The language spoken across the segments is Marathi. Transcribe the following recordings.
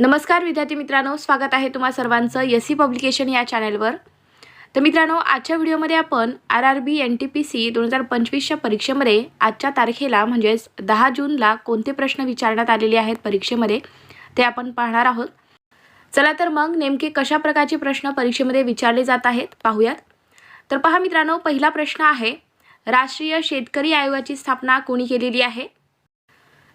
नमस्कार विद्यार्थी मित्रांनो स्वागत आहे तुम्हा सर्वांचं यसी पब्लिकेशन या चॅनलवर. तर मित्रांनो आजच्या व्हिडिओमध्ये आपण R R B N T P C दोन हजार पंचवीसच्या परीक्षेमध्ये आजच्या तारखेला म्हणजेच दहा जूनला कोणते प्रश्न विचारण्यात आलेले आहेत परीक्षेमध्ये ते आपण पाहणार आहोत. चला तर मग नेमके कशा प्रकारचे प्रश्न परीक्षेमध्ये विचारले जात आहेत पाहूयात. तर पहा मित्रांनो पहिला प्रश्न आहे राष्ट्रीय शेतकरी आयोगाची स्थापना कोणी केलेली आहे?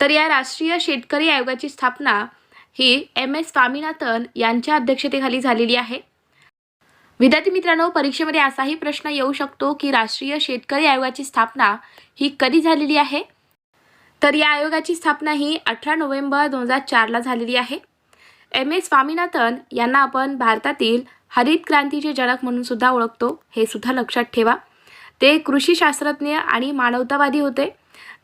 तर या राष्ट्रीय शेतकरी आयोगाची स्थापना ही एम एस स्वामीनाथन यांच्या अध्यक्षतेखाली झालेली आहे. विद्यार्थी मित्रांनो परीक्षेमध्ये असाही प्रश्न येऊ शकतो की राष्ट्रीय शेतकरी आयोगाची स्थापना ही कधी झालेली आहे? तर या आयोगाची स्थापना ही अठरा नोव्हेंबर दोन हजार चारला झालेली आहे. एम एस स्वामीनाथन यांना आपण भारतातील हरित क्रांतीचे जनक म्हणून सुद्धा ओळखतो हे सुद्धा लक्षात ठेवा. ते कृषी शास्त्रज्ञ आणि मानवतावादी होते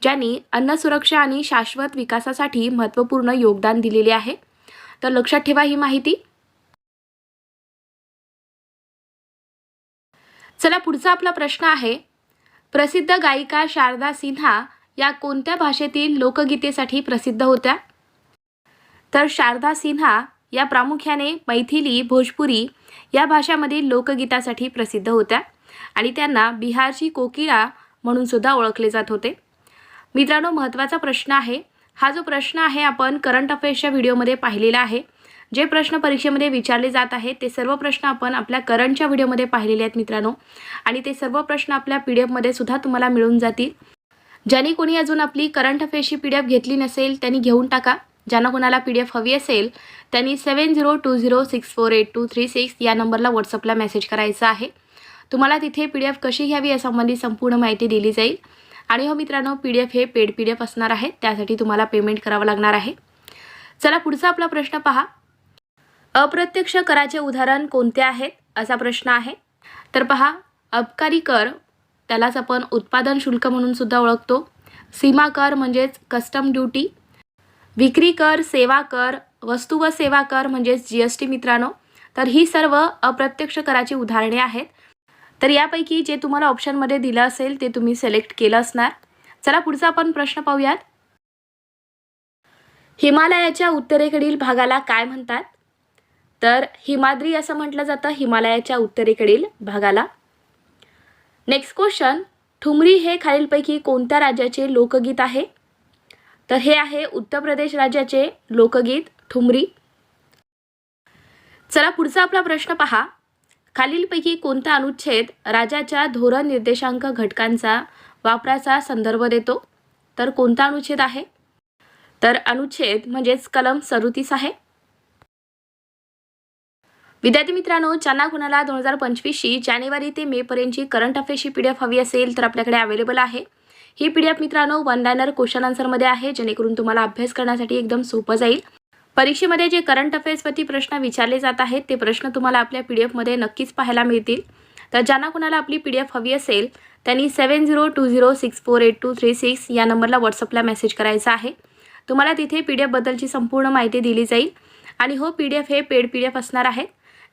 ज्यांनी अन्न सुरक्षा आणि शाश्वत विकासासाठी महत्त्वपूर्ण योगदान दिलेले आहे. तर लक्षात ठेवा ही माहिती. चला पुढचा आपला प्रश्न आहे. प्रसिद्ध गायिका शारदा सिन्हा या कोणत्या भाषेतील लोकगीतेसाठी प्रसिद्ध होत्या? तर शारदा सिन्हा या प्रामुख्याने मैथिली भोजपुरी या भाषामधील लोकगीतासाठी प्रसिद्ध होत्या आणि त्यांना बिहारची कोकिळा म्हणून सुद्धा ओळखले जात होते. मित्रांनो महत्त्वाचा प्रश्न आहे हा जो प्रश्न आहे आपण करंट अफेअर्सच्या व्हिडिओमध्ये पाहिलेला आहे. जे प्रश्न परीक्षेमध्ये विचारले जात आहेत ते सर्व प्रश्न आपण आपल्या करंटच्या व्हिडिओमध्ये पाहिलेले आहेत मित्रांनो. आणि ते सर्व प्रश्न आपल्या पी डी एफमध्ये सुद्धा तुम्हाला मिळून जातील. ज्यांनी कोणी अजून आपली करंट अफेअर्सची पी डी एफ घेतली नसेल त्यांनी घेऊन टाका. ज्यांना कोणाला पी डी एफ हवी असेल त्यांनी seven zero two zero six four eight two three six या नंबरला व्हॉट्सअपला मेसेज करायचा आहे. तुम्हाला तिथे पी डी एफ कशी घ्यावी यासंबंधी संपूर्ण माहिती दिली जाईल. आणि हो मित्रांनो पी डी एफ हे पेड पी डी एफ असणार आहे. त्यासाठी तुम्हाला पेमेंट करावं लागणार आहे. चला पुढचा आपला प्रश्न पहा. अप्रत्यक्ष कराचे उदाहरण कोणते आहेत? असा प्रश्न आहे. तर पहा अबकारी कर त्यालाच आपण उत्पादन शुल्क म्हणून सुद्धा ओळखतो. सीमा कर म्हणजेच कस्टम ड्युटी विक्री कर सेवा कर वस्तू व सेवा कर म्हणजेच जी एस टी मित्रांनो. तर ही सर्व अप्रत्यक्ष कराची उदाहरणे आहेत. तर यापैकी जे तुम्हाला ऑप्शनमध्ये दिलं असेल ते तुम्ही सिलेक्ट केलं असणार. चला पुढचा आपण प्रश्न पाहूयात. हिमालयाच्या उत्तरेकडील भागाला काय म्हणतात? तर हिमाद्री असं म्हटलं जातं हिमालयाच्या उत्तरेकडील भागाला. नेक्स्ट क्वेश्चन ठुमरी हे खालीलपैकी कोणत्या राज्याचे लोकगीत आहे? तर हे आहे उत्तर प्रदेश राज्याचे लोकगीत ठुमरी. चला पुढचा आपला प्रश्न पहा. खालीलपैकी कोणता अनुच्छेद राज्याच्या धोरण निर्देशांक घटकांचा वापराचा संदर्भ देतो? तर कोणता अनुच्छेद आहे? तर अनुच्छेद म्हणजेच कलम सदोतीस आहे. विद्यार्थी मित्रांनो ज्यांना कुणाला दोन हजार पंचवीसची जानेवारी ते मेपर्यंतची करंट अफेअर्सची पी डी एफ हवी असेल तर आपल्याकडे अवेलेबल आहे. ही पी डी एफ मित्रांनो वन लायनर क्वेश्चन आन्सरमध्ये आहे जेणेकरून तुम्हाला अभ्यास करण्यासाठी एकदम सोपं जाईल. परीक्षेमध्ये जे करंट अफेअर्सवरती प्रश्न विचारले जात आहेत ते प्रश्न तुम्हाला आपल्या पी डी एफमध्ये नक्कीच पाहायला मिळतील. तर ज्यांना कुणाला आपली पी डी एफ हवी असेल त्यांनी seven zero two zero six four eight two three six या नंबरला व्हॉट्सअपला मेसेज करायचा आहे. तुम्हाला तिथे पी डी एफबद्दलची संपूर्ण माहिती दिली जाईल. आणि हो पी डी एफ हे पेड पी डी एफ असणार आहेत.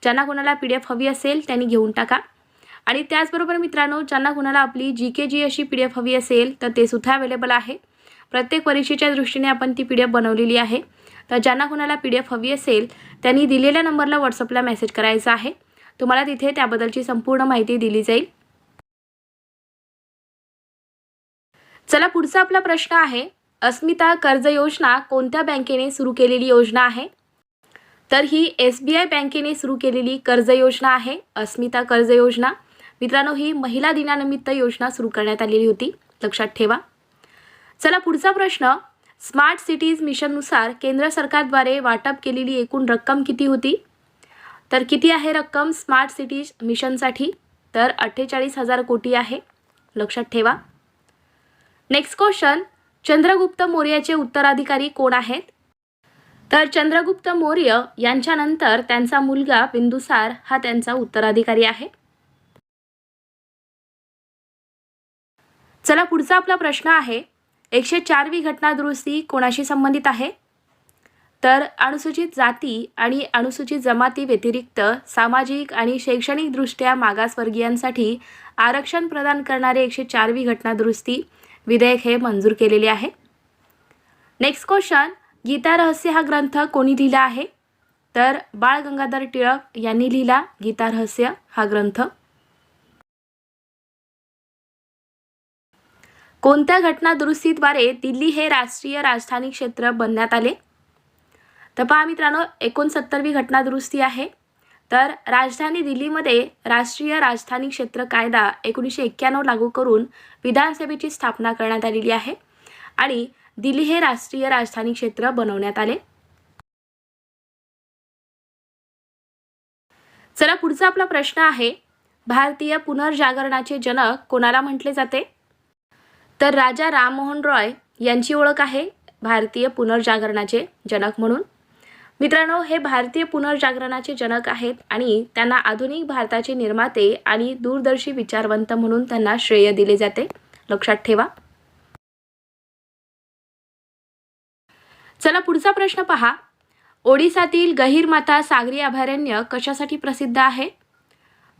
ज्यांना कोणाला पी डी एफ हवी असेल त्यांनी घेऊन टाका. आणि त्याचबरोबर मित्रांनो ज्यांना कोणाला आपली जी के जी अशी पी डी एफ हवी असेल तर ते सुद्धा अवेलेबल आहे. प्रत्येक परीक्षेच्या दृष्टीने आपण ती पी डी एफ बनवलेली आहे. तर ज्यांना कोणाला पी डी एफ हवी असेल त्यांनी दिलेल्या नंबरला व्हॉट्सअपला मेसेज करायचा आहे. तुम्हाला तिथे त्याबद्दलची संपूर्ण माहिती दिली जाईल. चला पुढचा आपला प्रश्न आहे अस्मिता कर्ज योजना कोणत्या बँकेने सुरू केलेली योजना आहे? तर ही एस बी आय बँकेने सुरू केलेली कर्ज योजना आहे अस्मिता कर्ज योजना. मित्रांनो ही महिला दिनानिमित्त योजना सुरू करण्यात आलेली होती. लक्षात ठेवा. चला पुढचा प्रश्न स्मार्ट सिटीज मिशननुसार केंद्र सरकारद्वारे वाटप केलेली एकूण रक्कम किती होती? तर किती आहे रक्कम स्मार्ट सिटीज मिशनसाठी? तर अठ्ठेचाळीस हजार कोटी आहे. लक्षात ठेवा. नेक्स्ट क्वेश्चन चंद्रगुप्त मौर्याचे उत्तराधिकारी कोण आहेत? तर चंद्रगुप्त मौर्य यांच्यानंतर त्यांचा मुलगा बिंदुसार हा त्यांचा उत्तराधिकारी आहे. चला पुढचा आपला प्रश्न आहे. एकशे चारवी घटना दुरुस्ती कोणाशी संबंधित आहे? तर अनुसूचित जाती आणि अनुसूचित जमाती व्यतिरिक्त सामाजिक आणि शैक्षणिकदृष्ट्या मागासवर्गीयांसाठी आरक्षण प्रदान करणारे एकशे चारवी घटना दुरुस्ती विधेयक हे मंजूर केलेले आहे. नेक्स्ट क्वेश्चन गीता रहस्य हा ग्रंथ कोणी लिहिला आहे? तर बाळ गंगाधर टिळक यांनी लिहिला गीता रहस्य हा ग्रंथ. कोणत्या घटना दुरुस्तीद्वारे दिल्ली हे राष्ट्रीय राजधानी क्षेत्र बनण्यात आले? तर पहा मित्रांनो एकोणसत्तरवी घटना दुरुस्ती आहे. तर राजधानी दिल्लीमध्ये राष्ट्रीय राजधानी क्षेत्र कायदा एकोणीसशे एक्क्याण्णव लागू करून विधानसभेची स्थापना करण्यात आलेली आहे आणि दिल्ली हे राष्ट्रीय राजधानी क्षेत्र बनवण्यात आले. चला पुढचा आपला प्रश्न आहे भारतीय पुनर्जागरणाचे जनक कोणाला म्हटले जाते? तर राजा राममोहन रॉय यांची ओळख आहे भारतीय पुनर्जागरणाचे जनक म्हणून. मित्रांनो हे भारतीय पुनर्जागरणाचे जनक आहेत आणि त्यांना आधुनिक भारताचे निर्माते आणि दूरदर्शी विचारवंत म्हणून त्यांना श्रेय दिले जाते. लक्षात ठेवा. चला पुढचा प्रश्न पहा. ओडिसातील गहीरमाथा सागरी अभयारण्य कशासाठी प्रसिद्ध आहे?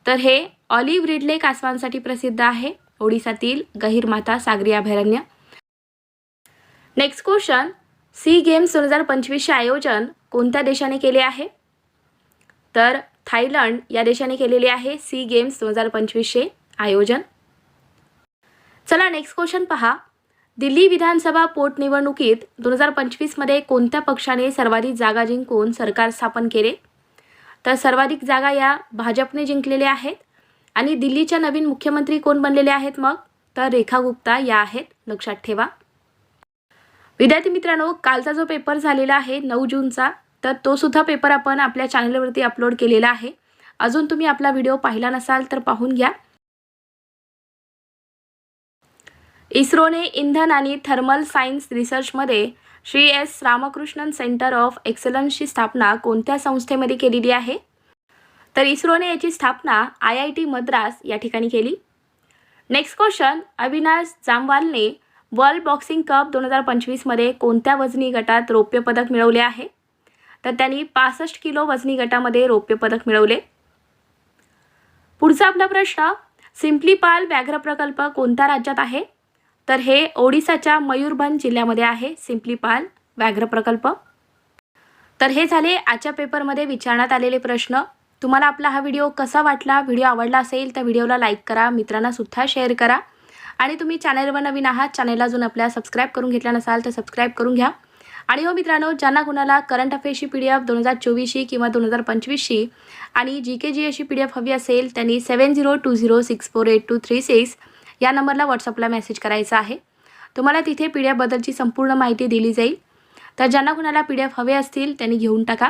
तर हे ऑलिव्ह रिडले कासवांसाठी प्रसिद्ध आहे. ओडिसातील गहीरमाथा सागरी अभयारण्य. नेक्स्ट क्वेश्चन सी गेम्स दोन हजार पंचवीसचे आयोजन कोणत्या देशाने केले आहे? तर थायलंड या देशाने केलेले आहे सी गेम्स दोन हजार पंचवीसचे आयोजन. चला नेक्स्ट क्वेश्चन पहा. दिल्ली विधानसभा पोटनिवडणुकीत दोन हजार पंचवीसमध्ये कोणत्या पक्षाने सर्वाधिक जागा जिंकून सरकार स्थापन केले? तर सर्वाधिक जागा या भाजपने जिंकलेल्या आहेत. आणि दिल्लीच्या नवीन मुख्यमंत्री कोण बनलेले आहेत मग? तर रेखा गुप्ता या आहेत. लक्षात ठेवा. विद्यार्थी मित्रांनो कालचा जो पेपर झालेला आहे नऊ जूनचा तर तो सुद्धा पेपर आपण आपल्या चॅनलवरती अपलोड केलेला आहे. अजून तुम्ही आपला व्हिडिओ पाहिला नसाल तर पाहून घ्या. इस्रोने इंधन आणि थर्मल सायन्स रिसर्चमध्ये Shri S Ramakrishnan centre of एक्सलन्सची स्थापना कोणत्या संस्थेमध्ये केलेली आहे? तर इस्रोने याची स्थापना आय आय टी मद्रास या ठिकाणी केली. नेक्स्ट क्वेश्चन अविनाश जामवालने वर्ल्ड बॉक्सिंग कप दोन हजार पंचवीसमध्ये कोणत्या वजनी गटात रौप्य पदक मिळवले आहे? तर त्यांनी पासष्ट किलो वजनी गटामध्ये रौप्य पदक मिळवले. पुढचा आपला प्रश्न सिम्प्लीपाल व्याघ्र प्रकल्प कोणत्या राज्यात आहे? तर हे ओडिसाच्या मयूरभंज जिल्ह्यामध्ये आहे सिम्प्लीपाल व्याघ्र प्रकल्प. तर हे झाले आजच्या पेपरमध्ये विचारण्यात आलेले प्रश्न. तुम्हाला आपला हा व्हिडिओ कसा वाटला व्हिडिओ आवडला असेल तर व्हिडिओला लाईक करा मित्रांना सुद्धा शेअर करा. आणि तुम्ही चॅनलवर नवीन आहात चॅनलला अजून आपल्या सबस्क्राईब करून घेतला नसाल तर सबस्क्राईब करून घ्या. आणि हो मित्रांनो ज्यांना कुणाला करंट अफेअर्सची पी डी एफ दोन हजार चोवीसशी किंवा दोन हजार पंचवीसशी आणि जी के जी एसची पी डी एफ हवी असेल त्यांनी seven zero two zero six four eight two three six या नंबरला व्हॉट्सअपला मेसेज करायचा आहे. तुम्हाला तिथे पी डी एफबद्दलची संपूर्ण माहिती दिली जाईल. तर ज्यांना कुणाला पी डी एफ हवे असतील त्यांनी घेऊन टाका.